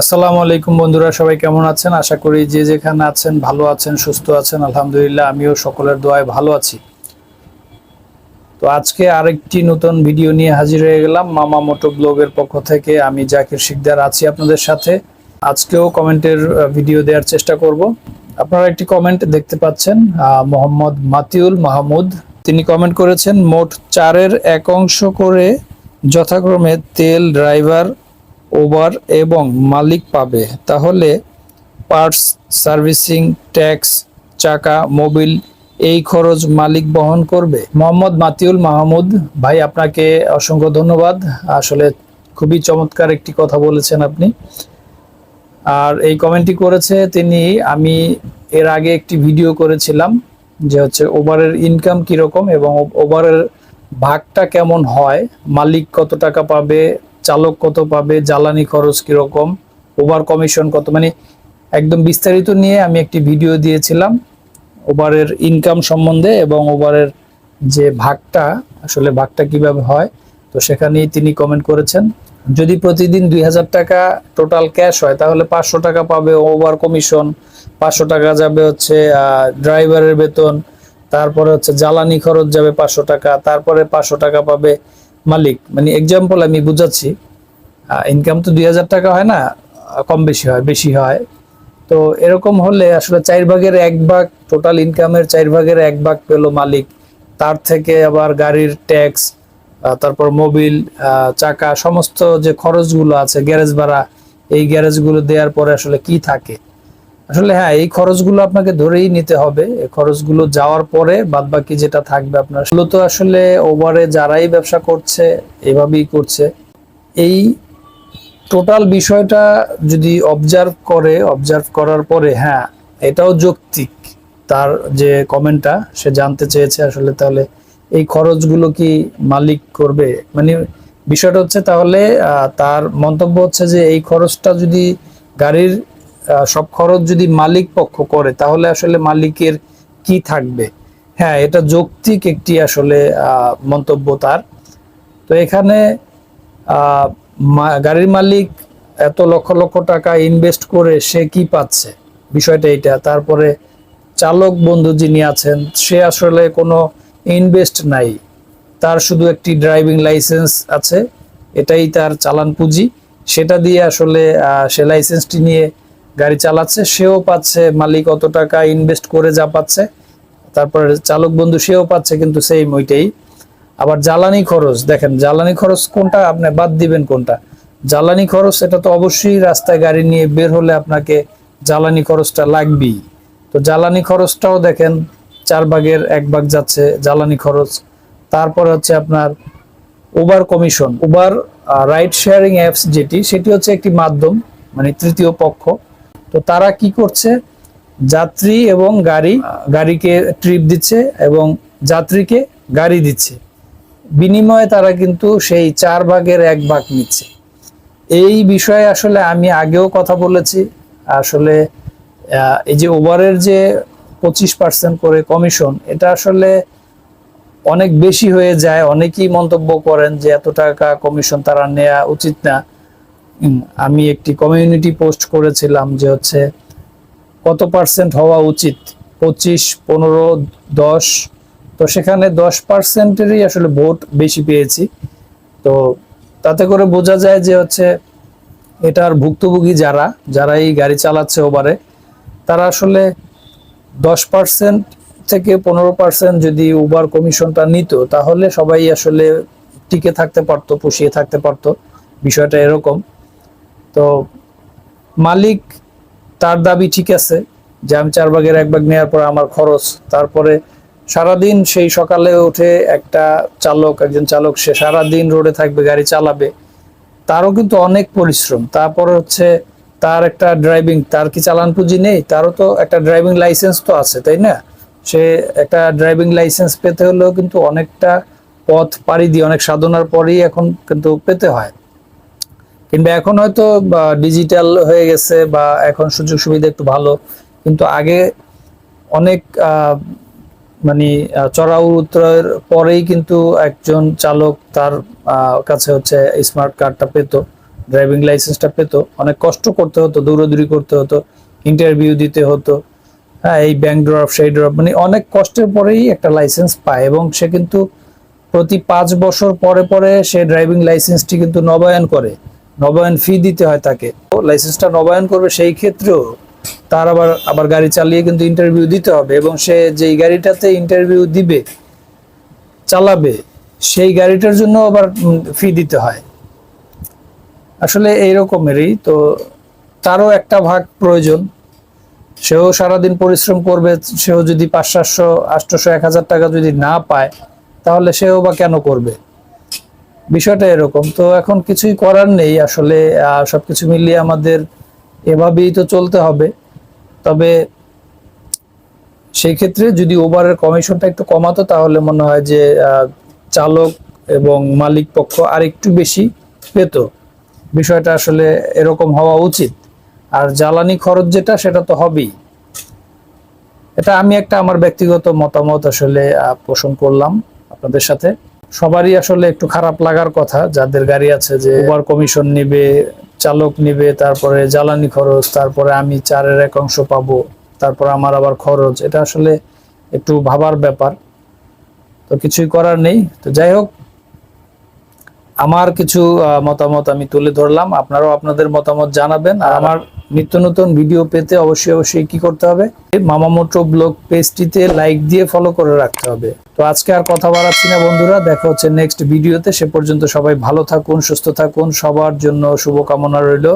আসসালামু আলাইকুম বন্ধুরা, সবাই কেমন আছেন? আশা করি যে যেখানে আছেন, ভালো আছেন, সুস্থ আছেন, আলহামদুলিল্লাহ, আমিও সকলের দোয়ায় ভালো আছি। তো আজকে আরেকটি নতুন ভিডিও নিয়ে হাজির হয়ে গেলাম মামা মোটো ব্লগের পক্ষ থেকে। আমি জাকির শিকদার আছি আপনাদের সাথে। আজকেও কমেন্টের ভিডিও দেওয়ার চেষ্টা করব। আপনারা একটি কমেন্ট দেখতে পাচ্ছেন মোহাম্মদ মাতিউল মাহমুদ। তিনি কমেন্ট করেছেন, মোট চারের এক অংশ করে যথাক্রমে তেল ড্রাইভার ওভার এবং মালিক পাবে। তাহলে পার্টস, সার্ভিসিং, ট্যাক্স, চাকা, মোবিল এই খরচ মালিক বহন করবে। মোহাম্মদ মাতিউল মাহমুদ, ভাই, আপনাকে অসংখ্য ধন্যবাদ। আসলে খুবই চমৎকার একটি কথা বলেছেন আপনি। আর এই কমেন্টটি করেছে তিনি, আমি এর আগে একটি ভিডিও করেছিলাম যে হচ্ছে ওভারের ইনকাম কীরকম এবং ওভারের ভাগটা কেমন হয়, মালিক কত টাকা পাবে চালক কত পাবে, জ্বালানি খরচ কীরকম, ওভার কমিশন কত মানে একদম বিস্তারিত নিয়ে আমি একটি ভিডিও দিয়েছিলাম ওভারের ইনকাম সম্বন্ধে এবং ওভারের যে ভাগটা, আসলে ভাগটা কীভাবে হয়, তো সেখানেই তিনি কমেন্ট করেছেন। যদি প্রতিদিন দুই হাজার টাকা টোটাল ক্যাশ হয়, তাহলে পাঁচশো টাকা পাবে ওভার কমিশন, পাঁচশো টাকা যাবে হচ্ছে ড্রাইভারের বেতন, তারপরে হচ্ছে জ্বালানি খরচ যাবে পাঁচশো টাকা, তারপরে পাঁচশো টাকা পাবে মালিক মানে এক্সাম্পল আমি বুঝাচ্ছি ইনকাম তো দুই হাজার টাকা হয় না, কম বেশি হয় বেশি হয়। তো এরকম হলে আসলে চার ভাগের এক ভাগ টোটাল ইনকামের চার ভাগের এক ভাগ পেল মালিক। তার থেকে আবার গাড়ির ট্যাক্স তারপর মোবিল চাকা, সমস্ত যে খরচগুলো আছে গ্যারেজ ভাড়া, এই গ্যারেজগুলো দেওয়ার পরে আসলে কি থাকে? আসলে হ্যাঁ এই খরচগুলো আপনাকে ধরেই নিতে হবে। এই খরচগুলো যাওয়ার পরে বাদ বাকি যেটা থাকবে আপনার, মূলত আসলে ওভারে যারাই ব্যবসা করছে, এভাবেই করছে। এই টোটাল বিষয়টা যদি অবজার্ভ করে অবজার্ভ করার পরে হ্যাঁ এটাও যৌক্তিক। তার যে কমেন্টটা সে জানতে চেয়েছে আসলে তাহলে এই খরচগুলো কি মালিক করবে? মানে বিষয়টা হচ্ছে তাহলে তার মন্তব্য হচ্ছে যে এই খরচটা যদি গাড়ির সব খরচ যদি মালিক পক্ষ করে, তাহলে আসলে মালিকের কি থাকবে? হ্যাঁ এটা যৌক্তিক একটি আসলে মন্তব্য তার। তো এখানে গাড়ির মালিক এত লক্ষ লক্ষ টাকা ইনভেস্ট করে সে কি পাচ্ছে? বিষয়টা এটা তারপরে চালক বন্ধু যিনি আছেন, সে আসলে কোনো ইনভেস্ট নাই। তার শুধু একটি ড্রাইভিং লাইসেন্স আছে, এটাই তার চালান পুঁজি। সেটা দিয়ে আসলে সে লাইসেন্সটি নিয়ে গাড়ি চালাচ্ছে, সেও পাচ্ছে, মালিক অত টাকা ইনভেস্ট করে যা পাচ্ছে। তারপরে চালক বন্ধু সেও পাচ্ছে কিন্তু সেই ওইটাই। আবার জ্বালানি খরচ, দেখেন জ্বালানি খরচ কোনটা আপনি বাদ দিবেন কোনটা? জ্বালানি খরচ, এটা তো অবশ্যই রাস্তায় গাড়ি নিয়ে বের হলে আপনাকে জ্বালানি খরচটা লাগবেই। তো জ্বালানি খরচটাও দেখেন, চার ভাগের এক ভাগ যাচ্ছে জ্বালানি খরচ। তারপরে হচ্ছে আপনার Uber commission Uber ride sharing apps যেটি, সেটি হচ্ছে একটি মাধ্যম মানে তৃতীয় পক্ষ। তো তারা কি করছে? যাত্রী এবং গাড়ি, গাড়িকে ট্রিপ দিচ্ছে এবং যাত্রীকে গাড়ি দিচ্ছে। বিনিময়ে তারা কিন্তু সেই চার ভাগের এক ভাগ নিচ্ছে। এই বিষয়ে আসলে আমি আগেও কথা বলেছি। আসলে এই যে ওভারের যে পঁচিশ পার্সেন্ট করে কমিশন এটা আসলে অনেক বেশি হয়ে যায়। অনেকেই মন্তব্য করেন যে এত টাকা কমিশন তারা নেওয়া উচিত না। আমি একটি কমিউনিটি পোস্ট করেছিলাম যে হচ্ছে কত পার্সেন্ট হওয়া উচিত? পঁচিশ, পনেরো, দশ? তো সেখানে দশ পার্সেন্টেরই আসলে ভোট বেশি পেয়েছি। তো তাতে করে বোঝা যায় যে হচ্ছে এটার ভুক্তভোগী যারা যারা এই গাড়ি চালাচ্ছে ওভারে তারা আসলে দশ পার্সেন্ট থেকে পনেরো পার্সেন্ট যদি উবার কমিশনটা নিত, তাহলে সবাই আসলে টিকে থাকতে পারতো, পুষিয়ে থাকতে পারতো। বিষয়টা এরকম। তো মালিক তার দাবি ঠিক আছে যে আমি চার ভাগের এক ভাগ নেওয়ার পর আমার খরচ। তারপরে সারাদিন সেই সকালে উঠে একটা চালক, একজন চালক, সে সারাদিন রোডে থাকবে, গাড়ি চালাবে। তারও কিন্তু অনেক পরিশ্রম। তারপর হচ্ছে তার একটা ড্রাইভিং তার কি চালান পুঁজি নেই? তারও তো একটা ড্রাইভিং লাইসেন্স তো আছে, তাই না? সে একটা ড্রাইভিং লাইসেন্স পেতে হলেও কিন্তু অনেকটা পথ পাড়ি দিয়ে, অনেক সাধনার পরেই এখন কিন্তু পেতে হয়। কিংবা এখন হয়তো ডিজিটাল হয়ে গেছে বা এখন সুযোগ সুবিধা একটু ভালো, কিন্তু আগে অনেক মানে চড়া উত্তরের পরেই কিন্তু একজন চালক তার কাছে হচ্ছে স্মার্ট কার্ডটা পেত ড্রাইভিং লাইসেন্সটা পেত। অনেক কষ্ট করতে হতো, দৌড়াদৌড়ি করতে হতো ইন্টারভিউ দিতে হতো। হ্যাঁ এই ব্যাংক ড্রপ সেই ড্রপ মানে অনেক কষ্টের পরেই একটা লাইসেন্স পায় এবং সে কিন্তু প্রতি পাঁচ বছর পরে পরে সে ড্রাইভিং লাইসেন্সটি কিন্তু নবায়ন করে। নবায়ন ফি দিতে হয় তাকে। লাইসেন্সটা নবায়ন করবে সেই ক্ষেত্রেও তার আবার আবার গাড়ি চালিয়ে কিন্তু ইন্টারভিউ দিতে হবে এবং সে যেই গাড়িটাতে ইন্টারভিউ দিবে, চালাবে, সেই গাড়িটার জন্য আবার ফি দিতে হয়। আসলে এই রকমেরই তো তারও একটা ভাগ প্রয়োজন। সেও সারাদিন পরিশ্রম করবে, সেও যদি পাঁচ সাতশো আটশোশো এক হাজার টাকা যদি না পায়, তাহলে সেও বা কেন করবে? বিষয়টা এরকম। তো এখন কিছুই করার নেই আসলে আহ, সবকিছু মিলিয়ে আমাদের এভাবেই তো চলতে হবে। তবে সেই ক্ষেত্রে যদি ওভারের কমিশনটা একটু কমাতো তাহলে মনে হয় যে চালক এবং মালিক পক্ষ আর একটু বেশি পেত। বিষয়টা আসলে এরকম হওয়া উচিত। আর জ্বালানি খরচ যেটা সেটা তো হবেই। এটা আমি একটা আমার ব্যক্তিগত মতামত আসলে পোষণ করলাম আপনাদের সাথে। সবারই আসলে একটু খারাপ লাগার কথা। যাদের গাড়ি আছে যে ওভার কমিশন নিবে, চালক নিবে, তারপরে জ্বালানি খরচ, তারপরে আমি চারের এক অংশ পাবো, তারপর আমার আবার খরচ, এটা আসলে একটু ভাবার ব্যাপার। তো কিছুই করার নেই। তো যাই হোক, আমার কিছু মতামত আমি তুলে ধরলাম। আপনারাও আপনাদের মতামত জানাবেন। আর আমার নিত্য নতুন ভিডিও পেতে অবশ্যই অবশ্যই কি করতে হবে? মামা মোট্রো ব্লগ পেজটিতে লাইক দিয়ে ফলো করে রাখতে হবে। তো আজকে আর কথা বাড়াচ্ছি না বন্ধুরা, দেখা হচ্ছে নেক্সট ভিডিওতে সে পর্যন্ত সবাই ভালো থাকুন, সুস্থ থাকুন, সবার জন্য শুভকামনা রইল।